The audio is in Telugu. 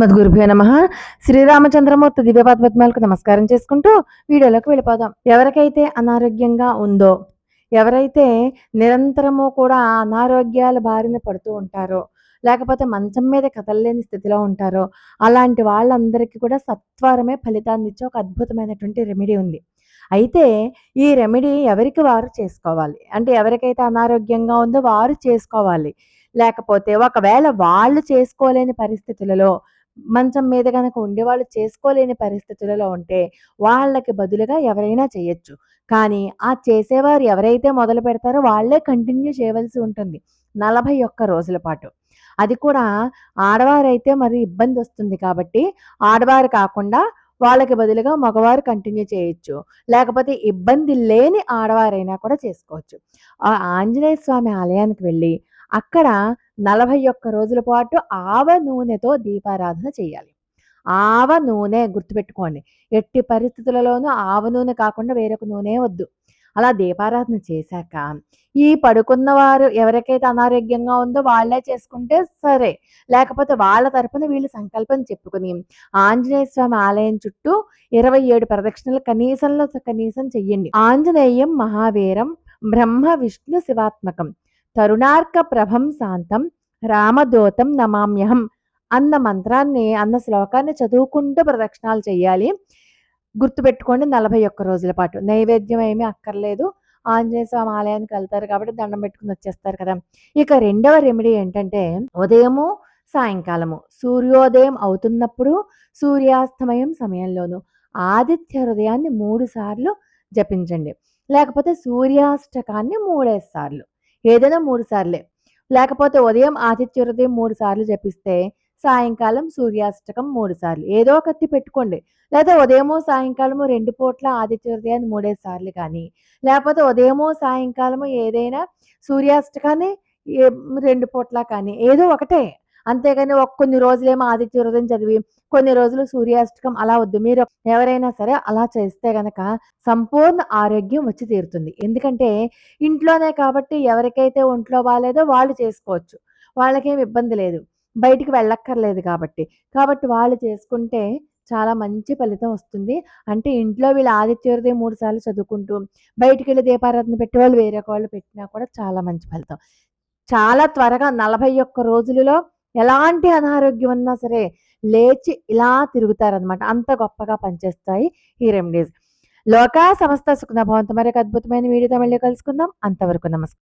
అస్మద్ గురుభ్యో నమ. శ్రీరామచంద్రమూర్తి దివ్యపాత్మకు నమస్కారం చేసుకుంటూ వీడియోలోకి వెళ్ళిపోదాం. ఎవరికైతే అనారోగ్యంగా ఉందో ఎవరైతే నిరంతరము కూడా అనారోగ్యాల బారిన పడుతూ ఉంటారో లేకపోతే మంచం మీద కదలలేని స్థితిలో ఉంటారో అలాంటి వాళ్ళందరికీ కూడా సత్వరమే ఫలితాన్ని ఇచ్చే ఒక అద్భుతమైనటువంటి రెమెడీ ఉంది. అయితే ఈ రెమెడీ ఎవరికి వారు చేసుకోవాలి? అంటే ఎవరికైతే అనారోగ్యంగా ఉందో వారు చేసుకోవాలి. లేకపోతే ఒకవేళ వాళ్ళు చేసుకోలేని పరిస్థితులలో మంచం మీద కనుక ఉండేవాళ్ళు చేసుకోలేని పరిస్థితులలో ఉంటే వాళ్ళకి బదులుగా ఎవరైనా చేయొచ్చు. కానీ ఆ చేసేవారు ఎవరైతే మొదలు పెడతారో వాళ్ళే కంటిన్యూ చేయవలసి ఉంటుంది. నలభై ఒక్క రోజుల పాటు. అది కూడా ఆడవారైతే మరి ఇబ్బంది వస్తుంది కాబట్టి ఆడవారు కాకుండా వాళ్ళకి బదులుగా మగవారు కంటిన్యూ చేయొచ్చు. లేకపోతే ఇబ్బంది లేని ఆడవారైనా కూడా చేసుకోవచ్చు. ఆ ఆంజనేయ స్వామి ఆలయానికి వెళ్ళి అక్కడ నలభై ఒక్క రోజుల పాటు ఆవ నూనెతో దీపారాధన చేయాలి. ఆవ నూనె గుర్తుపెట్టుకోండి. ఎట్టి పరిస్థితులలోనూ ఆవ నూనె కాకుండా వేరొక నూనె వద్దు. అలా దీపారాధన చేశాక ఈ పడుకున్న వారు ఎవరికైతే అనారోగ్యంగా ఉందో వాళ్ళే చేసుకుంటే సరే. లేకపోతే వాళ్ళ తరపున వీళ్ళు సంకల్పం చెప్పుకుని ఆంజనేయ స్వామి ఆలయం చుట్టూ ఇరవై ఏడు ప్రదక్షిణలు కనీసంలో కనీసం చెయ్యండి. ఆంజనేయం మహావీరం బ్రహ్మ విష్ణు శివాత్మకం. తరుణార్క ప్రభం శాంతం రామదూతం నమామ్యహం అన్న మంత్రాన్ని అన్న శ్లోకాన్ని చదువుకుంటూ ప్రదక్షిణాలు చేయాలి. గుర్తుపెట్టుకోండి నలభై ఒక్క రోజుల పాటు. నైవేద్యం ఏమీ అక్కర్లేదు. ఆంజనేయ స్వామి ఆలయానికి వెళ్తారు కాబట్టి దండం పెట్టుకుని వచ్చేస్తారు కదా. ఇక రెండవ రెమెడీ ఏంటంటే ఉదయము సాయంకాలము. సూర్యోదయం అవుతున్నప్పుడు సూర్యాస్తమయం సమయంలోను ఆదిత్య హృదయాన్ని మూడు సార్లు జపించండి. లేకపోతే సూర్యాష్టకాన్ని మూడేసార్లు. ఏదైనా మూడు సార్లే. లేకపోతే ఉదయం ఆదిత్య హృదయం మూడు సార్లు జపిస్తే సాయంకాలం సూర్యాష్టకం మూడు సార్లు. ఏదో కత్తి పెట్టుకోండి. లేదా ఉదయమో సాయంకాలము రెండు పూట్ల ఆదిత్య హృదయాన్ని మూడేసి సార్లు కానీ లేకపోతే ఉదయమో సాయంకాలము ఏదైనా సూర్యాష్టకాన్ని ఏ- రెండు పూట్ల కానీ ఏదో ఒకటే. అంతేగాని ఒక కొన్ని రోజులేమో ఆదిత్య హృదయం చదివి కొన్ని రోజులు సూర్యాష్టకం అలా వద్దు. మీరు ఎవరైనా సరే అలా చేస్తే గనక సంపూర్ణ ఆరోగ్యం వచ్చి తీరుతుంది. ఎందుకంటే ఇంట్లోనే కాబట్టి ఎవరికైతే ఒంట్లో బాగాలేదో వాళ్ళు చేసుకోవచ్చు. వాళ్ళకేం ఇబ్బంది లేదు. బయటికి వెళ్ళక్కర్లేదు కాబట్టి. కాబట్టి వాళ్ళు చేసుకుంటే చాలా మంచి ఫలితం వస్తుంది. అంటే ఇంట్లో వీళ్ళు ఆదిత్య మూడు సార్లు చదువుకుంటూ బయటికి వెళ్ళి దీపారాధన పెట్టే వాళ్ళు వేరే వాళ్ళు పెట్టినా కూడా చాలా మంచి ఫలితం. చాలా త్వరగా నలభై ఒక్క రోజులలో ఎలాంటి అనారోగ్యం ఉన్నా సరే లేచి ఇలా తిరుగుతారనమాట అంత గొప్పగా పనిచేస్తాయి ఈ రెమెడీస్. లోకా సమస్త సుఖన భవంతు మరొక అద్భుతమైన వీడియోతో మళ్ళీ కలుసుకుందాం. అంతవరకు నమస్కారం.